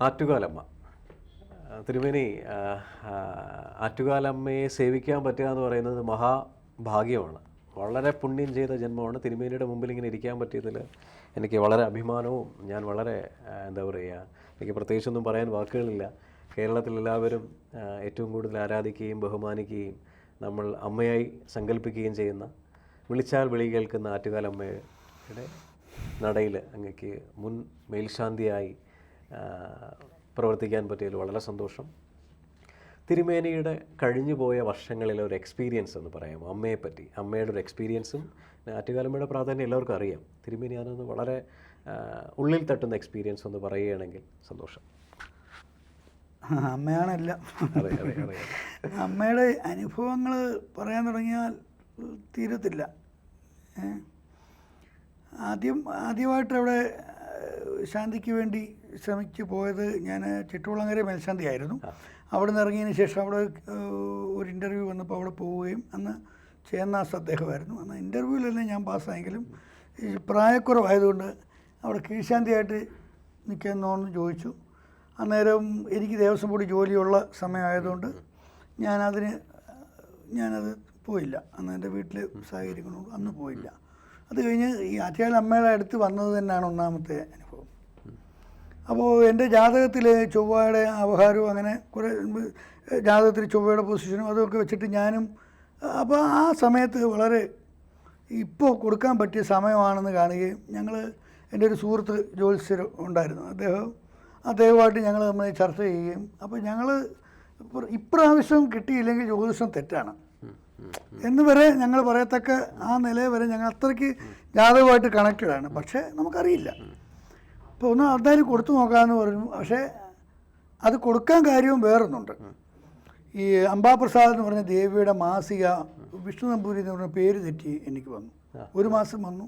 ആറ്റുകാലമ്മ. തിരുമേനി ആറ്റുകാലമ്മയെ സേവിക്കാൻ പറ്റുക എന്ന് പറയുന്നത് മഹാഭാഗ്യമാണ്. വളരെ പുണ്യം ചെയ്ത ജന്മമാണ്. തിരുമേനിയുടെ മുമ്പിൽ ഇങ്ങനെ ഇരിക്കാൻ പറ്റിയതിൽ എനിക്ക് വളരെ അഭിമാനവും ഞാൻ വളരെ എന്താ പറയുക എനിക്ക് പ്രത്യേകിച്ചൊന്നും പറയാൻ വാക്കുകളില്ല. കേരളത്തിൽ എല്ലാവരും ഏറ്റവും കൂടുതൽ ആരാധിക്കുകയും ബഹുമാനിക്കുകയും നമ്മൾ അമ്മയായി സങ്കല്പിക്കുകയും ചെയ്യുന്ന വിളിച്ചാൽ വിളി കേൾക്കുന്ന ആറ്റുകാലമ്മയുടെ നടയിൽ അങ്ങക്ക് മുൻ മേൽശാന്തിയായി പ്രവർത്തിക്കാൻ പറ്റിയതിൽ വളരെ സന്തോഷം. തിരുമേനിയുടെ കഴിഞ്ഞുപോയ വർഷങ്ങളിലെ ഒരു എക്സ്പീരിയൻസ് എന്ന് പറയാം അമ്മയെ പറ്റി. അമ്മയുടെ ഒരു എക്സ്പീരിയൻസും ആറ്റുകാലമ്മയുടെ പ്രാധാന്യം എല്ലാവർക്കും അറിയാം. തിരുമേനി അതൊന്ന് വളരെ ഉള്ളിൽ തട്ടുന്ന എക്സ്പീരിയൻസ് ഒന്ന് പറയുകയാണെങ്കിൽ സന്തോഷം. അതെ അമ്മയുടെ അനുഭവങ്ങൾ പറയാൻ തുടങ്ങിയാൽ തീരത്തില്ല. ആദ്യം ആദ്യമായിട്ട് അവിടെ ശാന്തിക്ക് വേണ്ടി ശ്രമിച്ചു പോയത് ഞാൻ ചിട്ടുകുളങ്ങര മേൽശാന്തി ആയിരുന്നു അവിടെ നിന്ന് ഇറങ്ങിയതിന് ശേഷം അവിടെ ഒരു ഇന്റർവ്യൂ വന്നപ്പോൾ അവിടെ പോവുകയും അന്ന് ചേന്നാസ് അദ്ദേഹമായിരുന്നു. അന്ന് ഇന്റർവ്യൂവിലെല്ലാം ഞാൻ പാസ്സായെങ്കിലും ഈ പ്രായക്കുറവായതുകൊണ്ട് അവിടെ കീഴ്ശാന്തിയായിട്ട് നിൽക്കുന്നോന്ന് ചോദിച്ചു. അന്നേരം എനിക്ക് ദേവസ്വം ബോർഡ് ജോലിയുള്ള സമയമായതുകൊണ്ട് ഞാനതിന് ഞാനത് പോയില്ല. അന്ന് എന്റെ വീട്ടിൽ സഹകരിക്കണു അന്ന് പോയില്ല. അത് കഴിഞ്ഞ് ഈ ആറ്റുകാൽ അമ്മയുടെ അടുത്ത് വന്നത് തന്നെയാണ് ഒന്നാമത്തെ അപ്പോൾ എന്റെ ജാതകത്തിൽ ചൊവ്വയുടെ അവഹാരവും അങ്ങനെ കുറേ ജാതകത്തിൽ ചൊവ്വയുടെ പൊസിഷനും അതൊക്കെ വെച്ചിട്ട് ഞാനും അപ്പോൾ ആ സമയത്ത് വളരെ ഇപ്പോൾ കൊടുക്കാൻ പറ്റിയ സമയമാണെന്ന് കാണുകയും ഞങ്ങൾ എന്റെ ഒരു സുഹൃത്ത് ജ്യോത്സ്യർ ഉണ്ടായിരുന്നു. അദ്ദേഹം അദ്ദേഹമായിട്ട് ഞങ്ങൾ നമ്മൾ ചർച്ച ചെയ്യുകയും അപ്പോൾ ഞങ്ങൾ ഇപ്രാവശ്യം കിട്ടിയില്ലെങ്കിൽ ജ്യോതിഷം തെറ്റാണ്. എന്ന് വരെ ഞങ്ങൾ പറയത്തക്ക ആ നിലയെ വരെ ഞങ്ങൾ അത്രയ്ക്ക് ജാതകമായിട്ട് കണക്റ്റഡാണ് പക്ഷേ നമുക്കറിയില്ല. അപ്പോൾ ഒന്ന് എന്തായാലും കൊടുത്തു നോക്കാമെന്ന് പറഞ്ഞു. പക്ഷേ അത് കൊടുക്കാൻ കാര്യവും വേറൊന്നുണ്ട്. ഈ അംബാപ്രസാദ് എന്ന് പറഞ്ഞ ദേവിയുടെ മാസിക വിഷ്ണു നമ്പൂരി എന്ന് പറഞ്ഞ പേര് തെറ്റി എനിക്ക് വന്നു. ഒരു മാസം വന്നു.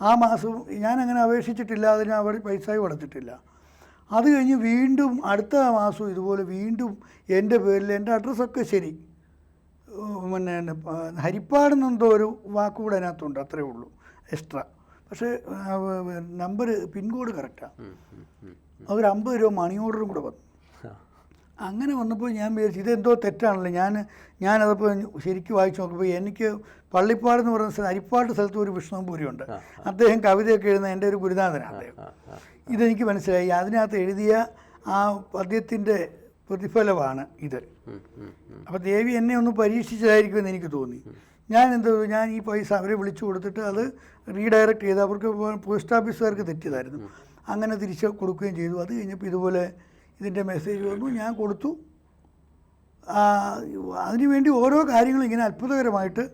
ആ മാസം ഞാൻ അങ്ങനെ അപേക്ഷിച്ചിട്ടില്ല അതിന് അവർ പൈസ കൊടുത്തിട്ടില്ല. അത് കഴിഞ്ഞ് വീണ്ടും അടുത്ത മാസം ഇതുപോലെ വീണ്ടും എന്റെ പേരിൽ എന്റെ അഡ്രസ്സൊക്കെ ശരി. പിന്നെ ഹരിപ്പാടെന്നെന്തോ ഒരു വാക്കുകൂടെ അതിനകത്തുണ്ട് അത്രേ ഉള്ളൂ എക്സ്ട്രാ. പക്ഷേ നമ്പർ പിൻകോഡ് കറക്റ്റാണ് അതൊരു അമ്പത് രൂപ മണി ഓർഡറും കൂടെ വന്നു. അങ്ങനെ വന്നപ്പോൾ ഞാൻ വിചാരിച്ചു ഇതെന്തോ തെറ്റാണല്ലോ. ഞാൻ ഞാനതപ്പോൾ ശരിക്കും വായിച്ചു നോക്കുമ്പോൾ എനിക്ക് പള്ളിപ്പാട് എന്ന് പറയുന്ന സ്ഥലം അരിപ്പാട്ട് സ്ഥലത്ത് ഒരു വിഷ്ണുപുരിയുണ്ട്. അദ്ദേഹം കവിതയൊക്കെ എഴുതുന്ന എന്റെ ഒരു ഗുരുനാഥനാണ് അദ്ദേഹം. ഇതെനിക്ക് മനസ്സിലായി. അതിനകത്ത് എഴുതിയ ആ പദ്യത്തിന്റെ പ്രതിഫലമാണ് ഇത്. അപ്പോൾ ദേവി എന്നെ ഒന്ന് പരീക്ഷിച്ചതായിരിക്കുമെന്ന് എനിക്ക് തോന്നി. ഞാൻ എന്ത് ഞാൻ ഈ പൈസ അവരെ വിളിച്ചു കൊടുത്തിട്ട് അത് റീഡയറക്റ്റ് ചെയ്ത് അവർക്ക് പോസ്റ്റ് ഓഫീസുകാർക്ക് തെറ്റിയതായിരുന്നു. അങ്ങനെ തിരിച്ച് കൊടുക്കുകയും ചെയ്തു. അത് കഴിഞ്ഞപ്പോൾ ഇതുപോലെ ഇതിന്റെ മെസ്സേജ് വന്നു. ഞാൻ കൊടുത്തു. അതിനുവേണ്ടി ഓരോ കാര്യങ്ങളും ഇങ്ങനെ അത്ഭുതകരമായിട്ട്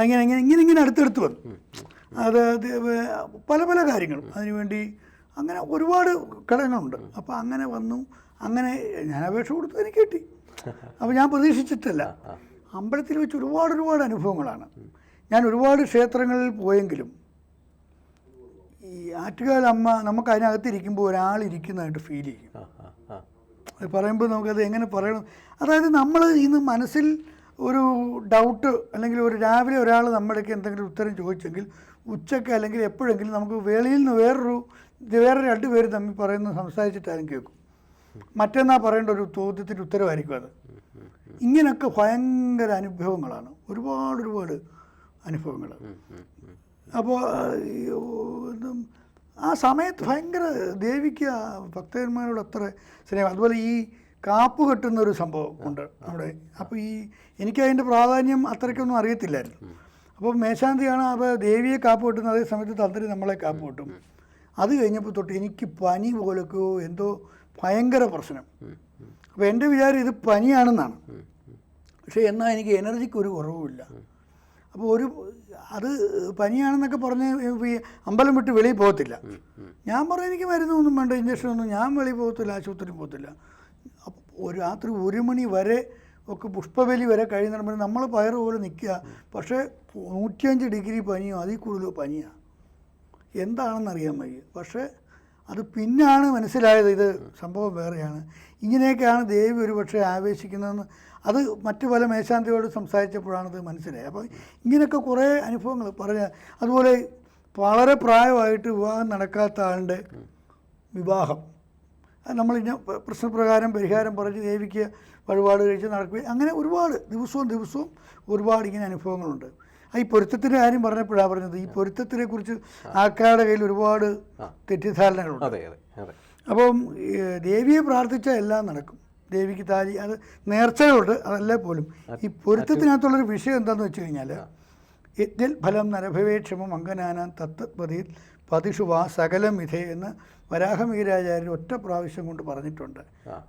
അങ്ങനെ ഇങ്ങനെ ഇങ്ങനെ ഇങ്ങനെ അടുത്തടുത്ത് വന്നു. അത് പല പല കാര്യങ്ങളും. അതിനുവേണ്ടി അങ്ങനെ ഒരുപാട് ഘടകങ്ങളുണ്ട്. അപ്പോൾ അങ്ങനെ വന്നു. അങ്ങനെ ഞാൻ അപേക്ഷ കൊടുത്തു. എനിക്ക് കിട്ടി. അപ്പോൾ ഞാൻ പ്രതീക്ഷിച്ചിട്ടല്ല. അമ്പലത്തിൽ വെച്ച് ഒരുപാട് ഒരുപാട് അനുഭവങ്ങളാണ്. ഞാൻ ഒരുപാട് ക്ഷേത്രങ്ങളിൽ പോയെങ്കിലും ഈ ആറ്റുകാൽ അമ്മ നമുക്ക് അതിനകത്തിരിക്കുമ്പോൾ ഒരാളിരിക്കുന്നതായിട്ട് ഫീൽ ചെയ്യും. അത് പറയുമ്പോൾ നമുക്കത് എങ്ങനെ പറയണം? അതായത് നമ്മൾ ഇന്ന് മനസ്സിൽ ഒരു ഡൗട്ട് അല്ലെങ്കിൽ ഒരു രാവിലെ ഒരാൾ നമ്മുടെയൊക്കെ എന്തെങ്കിലും ഉത്തരം ചോദിച്ചെങ്കിൽ ഉച്ചയ്ക്ക് അല്ലെങ്കിൽ എപ്പോഴെങ്കിലും നമുക്ക് വെളിയിൽ നിന്ന് വേറൊരു വേറെ രണ്ട് പേര് തമ്മിൽ പറയുന്നത് സംസാരിച്ചിട്ടാരും കേൾക്കും. മറ്റെന്നാ പറയേണ്ട ഒരു ചോദ്യത്തിന്റെ ഉത്തരവായിരിക്കും അത്. ഇങ്ങനെയൊക്കെ ഭയങ്കര അനുഭവങ്ങളാണ്. ഒരുപാട് ഒരുപാട് അനുഭവങ്ങൾ അപ്പോൾ ആ സമയത്ത് ഭയങ്കര ദേവിക്ക് ഭക്തന്മാരോട് അത്ര സ്നേഹം. അതുപോലെ ഈ കാപ്പ് കെട്ടുന്ന ഒരു സംഭവം ഉണ്ട് അവിടെ. അപ്പോൾ ഈ എനിക്ക് അതിന്റെ പ്രാധാന്യം അത്രയ്ക്കൊന്നും അറിയത്തില്ലായിരുന്നു. അപ്പോൾ മേശാന്തിയാണ് അപ്പോൾ ദേവിയെ കാപ്പ് കെട്ടുന്ന അതേ സമയത്ത് തന്ത്രി നമ്മളെ കാപ്പ് കെട്ടും. അത് കഴിഞ്ഞപ്പോൾ തൊട്ട് എനിക്ക് പനി പോലൊക്കെയോ എന്തോ ഭയങ്കര പ്രശ്നം. അപ്പോൾ എന്റെ വിചാരം ഇത് പനിയാണെന്നാണ്. പക്ഷേ എന്നാൽ എനിക്ക് എനർജിക്ക് ഒരു കുറവുമില്ല. അപ്പോൾ ഒരു അത് പനിയാണെന്നൊക്കെ പറഞ്ഞ് അമ്പലം വിട്ട് വെളിയിൽ പോകത്തില്ല. ഞാൻ പറഞ്ഞു എനിക്ക് മരുന്നൊന്നും വേണ്ട ഇഞ്ചക്ഷനൊന്നും ഞാൻ വെളിയിൽ പോകത്തില്ല ആശുപത്രിയിൽ പോകത്തില്ല. ഒരു രാത്രി ഒരു മണി വരെ ഒക്കെ പുഷ്പബലി വരെ കഴിയുന്ന നമ്മൾ പയറ് പോലെ നിൽക്കുക. പക്ഷേ നൂറ്റിയഞ്ച് ഡിഗ്രി പനിയോ അതിൽ കൂടുതലോ പനിയാണ് എന്താണെന്ന് അറിയാൻ വയ്യ. പക്ഷേ അത് പിന്നാണ് മനസ്സിലായത് ഇത് സംഭവം വേറെയാണ്. ഇങ്ങനെയൊക്കെയാണ് ദേവി ഒരു പക്ഷേ ആവേശിക്കുന്നതെന്ന് അത് മറ്റു പല മേശാന്തിയോട് സംസാരിച്ചപ്പോഴാണത് മനസ്സിലായത്. അപ്പോൾ ഇങ്ങനെയൊക്കെ കുറേ അനുഭവങ്ങൾ പറഞ്ഞ അതുപോലെ വളരെ പ്രായമായിട്ട് വിവാഹം നടക്കാത്ത ആളുടെ വിവാഹം. അത് നമ്മളിങ്ങനെ പ്രശ്നപ്രകാരം പരിഹാരം പറഞ്ഞ് ദേവിക്ക് വഴിപാട് കഴിച്ച് നടക്കുകയും അങ്ങനെ ഒരുപാട് ദിവസവും ദിവസവും ഒരുപാട് ഇങ്ങനെ അനുഭവങ്ങളുണ്ട്. ഈ പൊരുത്തത്തിന്റെ കാര്യം പറഞ്ഞപ്പോഴാണ് പറഞ്ഞത്. ഈ പൊരുത്തത്തിനെ കുറിച്ച് ആൾക്കാരുടെ കയ്യിൽ ഒരുപാട് തെറ്റിദ്ധാരണകളുണ്ട്. അപ്പം ദേവിയെ പ്രാർത്ഥിച്ചാൽ എല്ലാം നടക്കും. ദേവിക്ക് താലി അത് നേർച്ചകളുണ്ട് അതല്ല പോലും. ഈ പൊരുത്തത്തിനകത്തുള്ളൊരു വിഷയം എന്താണെന്ന് വെച്ച് കഴിഞ്ഞാൽ യജ്ഞൽ ഫലം നരഭവേക്ഷമം അങ്കനാനാൻ തത്വപതിയിൽ പതിഷുവാ സകലം വിധേ എന്ന് വരാഹമീരാചാര്യർ ഒറ്റ പ്രാവശ്യം കൊണ്ട് പറഞ്ഞിട്ടുണ്ട്.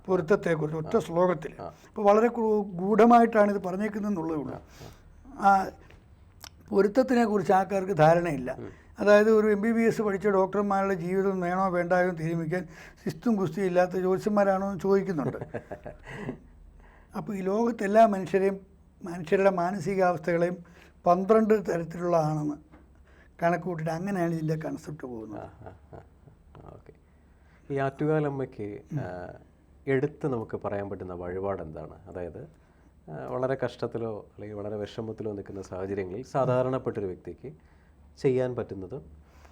പൊരുത്തത്തെക്കുറിച്ച് ഒറ്റ ശ്ലോകത്തിൽ അപ്പോൾ വളരെ ഗൂഢമായിട്ടാണ് ഇത് പറഞ്ഞേക്കുന്നതെന്നുള്ളതുകൊണ്ട് ആ. പൊരുത്തത്തിനെക്കുറിച്ച് ആൾക്കാർക്ക് ധാരണയില്ല. അതായത് ഒരു എം ബി ബി എസ് പഠിച്ച ഡോക്ടർമാരുടെ ജീവിതം വേണോ വേണ്ടായോ എന്ന് തീരുമാനിക്കാൻ ശിസ്തും കുസ്തിയും ഇല്ലാത്ത ജ്യോത്സ്യന്മാരാണോ എന്ന് ചോദിക്കുന്നുണ്ട്. അപ്പോൾ ഈ ലോകത്തെ എല്ലാ മനുഷ്യരെയും മനുഷ്യരുടെ മാനസികാവസ്ഥകളെയും പന്ത്രണ്ട് തരത്തിലുള്ളതാണെന്ന് കണക്കൂട്ടിട്ട് അങ്ങനെയാണ് ഇതിന്റെ കൺസെപ്റ്റ് പോകുന്നത്. ഓക്കെ. ഈ ആറ്റുകാലമ്മയ്ക്ക് എടുത്ത് നമുക്ക് പറയാൻ പറ്റുന്ന വഴിപാട് എന്താണ്? അതായത് വളരെ കഷ്ടത്തിലോ അല്ലെങ്കിൽ വളരെ വിഷമത്തിലോ നിൽക്കുന്ന സാഹചര്യങ്ങളിൽ സാധാരണപ്പെട്ടൊരു വ്യക്തിക്ക് ചെയ്യാൻ പറ്റുന്നത്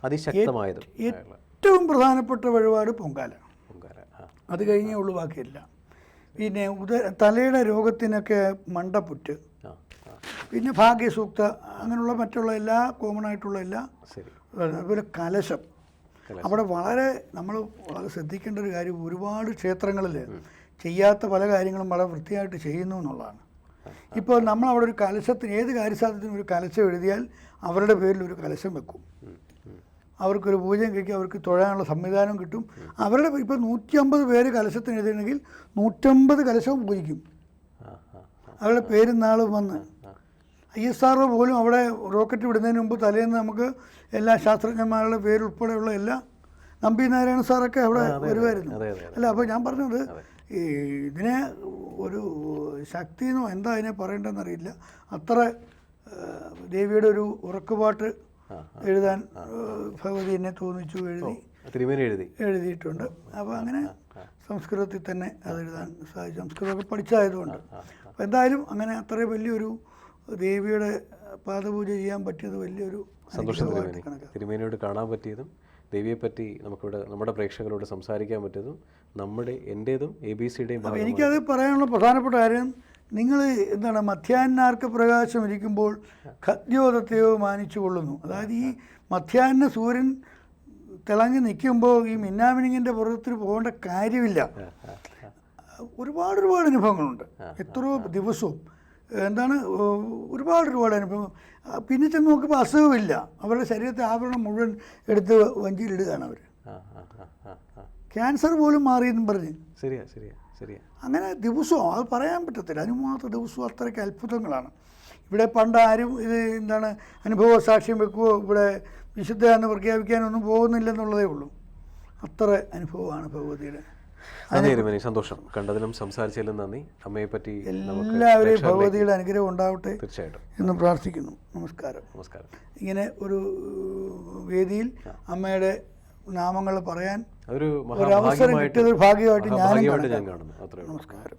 അതിശക്തമായത് ഏറ്റവും പ്രധാനപ്പെട്ട വഴിപാട് പൊങ്കാല. പൊങ്കാല അത് കഴിഞ്ഞേ ഉള്ളു ബാക്കിയില്ല. പിന്നെ ഉദ തലയുടെ രോഗത്തിനൊക്കെ മണ്ടപ്പുറ്റ്. പിന്നെ ഭാഗ്യസൂക്ത അങ്ങനെയുള്ള മറ്റുള്ള എല്ലാ കോമൺ ആയിട്ടുള്ള എല്ലാ അതുപോലെ കലശം. കലശം. അവിടെ വളരെ നമ്മൾ വളരെ ശ്രദ്ധിക്കേണ്ട ഒരു കാര്യം ഒരുപാട് ക്ഷേത്രങ്ങളിൽ ചെയ്യാത്ത പല കാര്യങ്ങളും വളരെ വൃത്തിയായിട്ട് ചെയ്യുന്നു എന്നുള്ളതാണ്. ഇപ്പോൾ നമ്മൾ അവിടെ ഒരു കലശത്തിന് ഏത് കാര്യസാധ്യത്തിനും ഒരു കലശം എഴുതിയാൽ അവരുടെ പേരിൽ ഒരു കലശം വെക്കും. അവർക്കൊരു പൂജയും കഴിക്കും അവർക്ക് തൊഴാനുള്ള സംവിധാനം കിട്ടും. അവരുടെ ഇപ്പോൾ നൂറ്റി അമ്പത് പേര് കലശത്തിന് എഴുതിയിട്ടുണ്ടെങ്കിൽ നൂറ്റമ്പത് കലശവും പൂജിക്കും. അവരുടെ പേരും നാളും വന്ന്. ഐ എസ് ആർ പോലും അവിടെ റോക്കറ്റ് വിടുന്നതിന് മുമ്പ് തലേന്ന് നമുക്ക് എല്ലാ ശാസ്ത്രജ്ഞന്മാരുടെ പേരുൾപ്പെടെയുള്ള എല്ലാ നമ്പി നാരായണ സാറൊക്കെ അവിടെ വരുമായിരുന്നു. അല്ല അപ്പോൾ ഞാൻ പറഞ്ഞത് ഈ ഇതിനെ ഒരു ശക്തി ശക്തിയെന്നോ എന്താ അതിനെ പറയേണ്ടതെന്നറിയില്ല അത്ര ദേവിയുടെ ഒരു ഉറക്കുപാട്ട് എഴുതാൻ ഭഗവതി എന്നെ തോന്നിച്ചു എഴുതി. തിരുമേനി എഴുതി. എഴുതിയിട്ടുണ്ട്. അപ്പോൾ അങ്ങനെ സംസ്കൃതത്തിൽ തന്നെ അത് എഴുതാൻ സാധിച്ചു. സംസ്കൃതമൊക്കെ പഠിച്ചതായതുകൊണ്ട് അപ്പോൾ എന്തായാലും അങ്ങനെ അത്ര വലിയൊരു ദേവിയുടെ പാദപൂജ ചെയ്യാൻ പറ്റിയത് വലിയൊരു സന്തോഷം തിരുമേനി. തിരുമേനിയോട് കാണാൻ പറ്റിയതും ദേവിയെപ്പറ്റി നമുക്കിവിടെ നമ്മുടെ പ്രേക്ഷകരോട് സംസാരിക്കാൻ പറ്റിയതും നമ്മുടെ എന്റേതും എ ബി സിയുടെയും എനിക്കത് പറയാനുള്ള പ്രധാനപ്പെട്ട കാര്യം നിങ്ങൾ എന്താണ് മധ്യാഹ്നാർക്ക് പ്രകാശം ഇരിക്കുമ്പോൾ ഖദ്യോദത്തെയോ മാനിച്ചു കൊള്ളുന്നു. അതായത് ഈ മധ്യാഹ്ന സൂര്യൻ തിളങ്ങി നിൽക്കുമ്പോൾ ഈ മിന്നാമിനിങ്ങിന്റെ പുറത്തിൽ പോകേണ്ട കാര്യമില്ല. ഒരുപാട് ഒരുപാട് അനുഭവങ്ങളുണ്ട്. എത്രയോ ദിവസവും. എന്താണ് ഒരുപാട് ഒരുപാട് അനുഭവം. പിന്നെ ചെന്ന് നോക്കുമ്പോൾ അസുഖമില്ല. അവരുടെ ശരീരത്തെ ആവരണം മുഴുവൻ എടുത്ത് വഞ്ചിയിലിടുകയാണ് അവർ ക്യാൻസർ പോലും മാറിയെന്നും പറഞ്ഞ്. ശരിയാ ശരിയാ. അങ്ങനെ ദിവസവും അത് പറയാൻ പറ്റത്തില്ല. അതിന് മാത്രം ദിവസവും അത്രയ്ക്ക് അത്ഭുതങ്ങളാണ്. ഇവിടെ പണ്ട് ആരും ഇത് എന്താണ് അനുഭവ സാക്ഷ്യം വെക്കുകയോ ഇവിടെ വിശുദ്ധ എന്ന് പ്രഖ്യാപിക്കാനൊന്നും പോകുന്നില്ലെന്നുള്ളതേ ഉള്ളൂ. അത്ര അനുഭവമാണ് ഭഗവതിയുടെ. അതെ സന്തോഷം. കണ്ടതിലും സംസാരിച്ചതിലും നന്ദി. അമ്മയെ പറ്റി എല്ലാവരെയും ഭഗവതിയുടെ അനുഗ്രഹം ഉണ്ടാവട്ടെ തീർച്ചയായിട്ടും. എന്ന് പ്രാർത്ഥിക്കുന്നു. നമസ്കാരം. നമസ്കാരം. ഇങ്ങനെ ഒരു വേദിയിൽ അമ്മയുടെ നാമങ്ങൾ പറയാൻ ഒരു അവസരം കിട്ടിയത് ഭാഗ്യമായിട്ട് ഞാനും ഞാൻ കാണുന്നു. നമസ്കാരം.